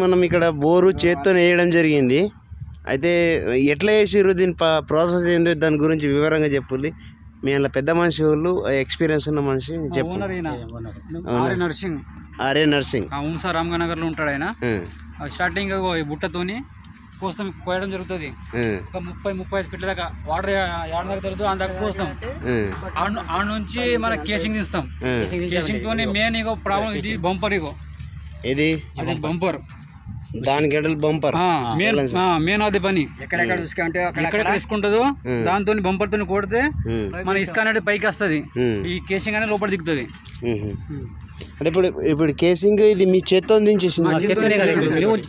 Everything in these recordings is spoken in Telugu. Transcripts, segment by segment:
మనం ఇక్కడ బోరు చేత్తో వేయడం జరిగింది. అయితే ఎట్లా వేసిర్రు దీని ప్రాసెస్ ఏందో దాని గురించి వివరంగా చెప్పుర్రి మీ అలా పెద్ద మనిషి వాళ్ళు ఎక్స్పీరియన్స్ ఉన్న మనిషి చెప్పు ఆర్ఏ నర్సింగ్. RA nursing. ఆ ఉంసా రామ్గనగర్లో ఉంటాడు ఆయన. ఆ. స్టార్టింగ్ బుట్టతోని కోస్తాం కోయడం జరుగుతుంది. ఒక ముప్పై ముప్పై ఐదు ఫీట్ల దాకా వాటర్ ఏడ దాకా తిరుగుతుంది అంత దాకా కోస్తాం ఆడ నుంచి మన కేసింగ్ తీస్తాం. కేసింగ్ తోని మెయిన్ ఇగో ప్రాబ్లం ఇది బంపర్ ఇగో. ఇది అది బంపర్ దాని గడలు బంపర్. మెయిన్ మెయిన్ అది పని. ఎక్కడెక్కడ ఎక్కడెక్కడ తీసుకుంటుందో దాంతో బంపర్ తోని కొడితే మన ఇసుక అనేది పైకి వస్తుంది. ఈ కేసింగ్ అనేది లోపల దిగుతుంది. అంటే ఇప్పుడు ఇప్పుడు కేసింగ్ ఇది మీ చేత్తో దించేసింది.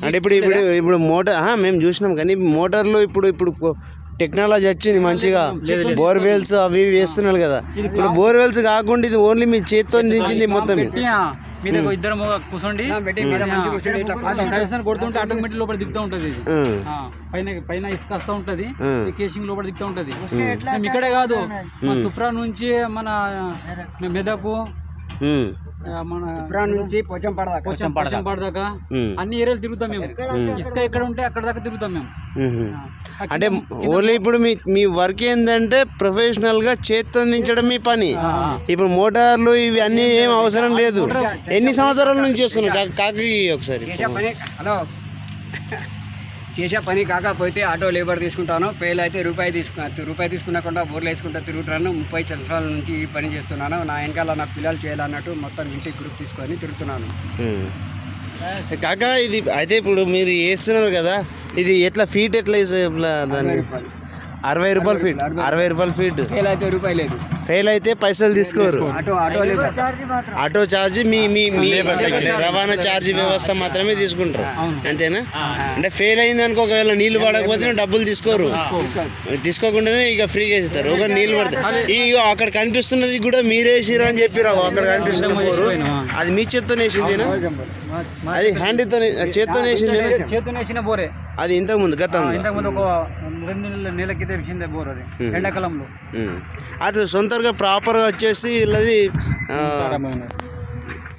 అంటే ఇప్పుడు ఇప్పుడు ఇప్పుడు మోటార్ మేము చూసినాం కానీ మోటార్లో ఇప్పుడు ఇప్పుడు టెక్నాలజీ వచ్చింది మంచిగా. బోర్వెల్స్ అవి ఇవి వేస్తున్నారు కదా. ఇప్పుడు బోర్వెల్స్ కాకుండా ఇది ఓన్లీ మీ చేత్తో దించింది మొత్తం మీద ఇద్దరు కూర్చోండి కొడుతుంటే ఆటోమేటిక్ లోపల దిగుతూ ఉంటది. ఇది ఉం, ఆ, పైన పైన ఇసుక వస్తూ ఉంటది. కేసింగ్ లోపల దిగుతూ ఉంటది. మేము ఇక్కడే కాదు మన తుఫ్రా నుంచి మన మెదకు. నుంచి పోచం పడదాకా కొంచెం పడదాకా. దాకా అన్ని ఏరియాలు తిరుగుతాం మేము. ఇసుక ఎక్కడ ఉంటే అక్కడ దాకా తిరుగుతాం మేము. అంటే ఓన్లీ ఇప్పుడు మీ మీ వర్క్ ఏంటంటే ప్రొఫెషనల్గా చేత్తో దించడం మీ పని. ఇప్పుడు మోటార్లు ఇవి అన్నీ ఏం అవసరం లేదు. ఎన్ని సంవత్సరాల నుంచి చేస్తున్నారు కా- కాకి ఒకసారి. చేసే పని హలో. చేసే పని కాకపోతే ఆటో లేబర్ తీసుకుంటాను పేలు అయితే రూపాయి తీసుకున్నా రూపాయి తీసుకున్నకుండా బోర్లు వేసుకుంటా తిరుగుతున్నాను. ముప్పై సంవత్సరాల నుంచి ఈ పని చేస్తున్నాను. నా వెనకాల నా పిల్లలు చేయాలన్నట్టు మొత్తం ఇంటికి గ్రూప్ తీసుకొని తిరుగుతున్నాను. కాక ఇది అయితే ఇప్పుడు మీరు వేస్తున్నారు కదా ఇది ఎట్లా ఫీట్ ఎట్లా దాన్ని? రూపాయలు. అరవై రూపాయల ఫీట్ అరవై రూపాయల. ఫీట్ పేలు అయితే రూపాయి లేదు. ఫెయిల్ అయితే పైసలు తీసుకోరు. ఆటో ఆటో లేదు ఆటో ఛార్జ్ మీ మీ మీ రవాణా ఛార్జ్ వ్యవస్థ మాత్రమే తీసుకుంటారు. అంతేనా? అంటే ఫెయిల్ అయింది అనుకో ఒకవేళ నీళ్ళు పడకపోతే డబ్బులు తీసుకోరు. తీసుకోకుండానే ఇక ఫ్రీగా ఇస్తారు. ఒక నీళ్ళు పడతాయి ఈ అక్కడ కనిపిస్తున్నది కూడా మీరే వేసిరు అని చెప్పిరు అక్కడ కనిపిస్తున్న అది మీ చేత్తో వేసిందేనా? అది హ్యాండ్తో చేత్తో వేసిందేనా? చేతిని వేసిన బోరే. అది ఇంతకు ముందు గతంలో ఇంతకుముందు ఒక రెండు నెలల నెల క్రితం వేసిందే బోర్ అది ఎండాకాలంలో. అది సొంతగా ప్రాపర్గా వచ్చేసి వీళ్ళది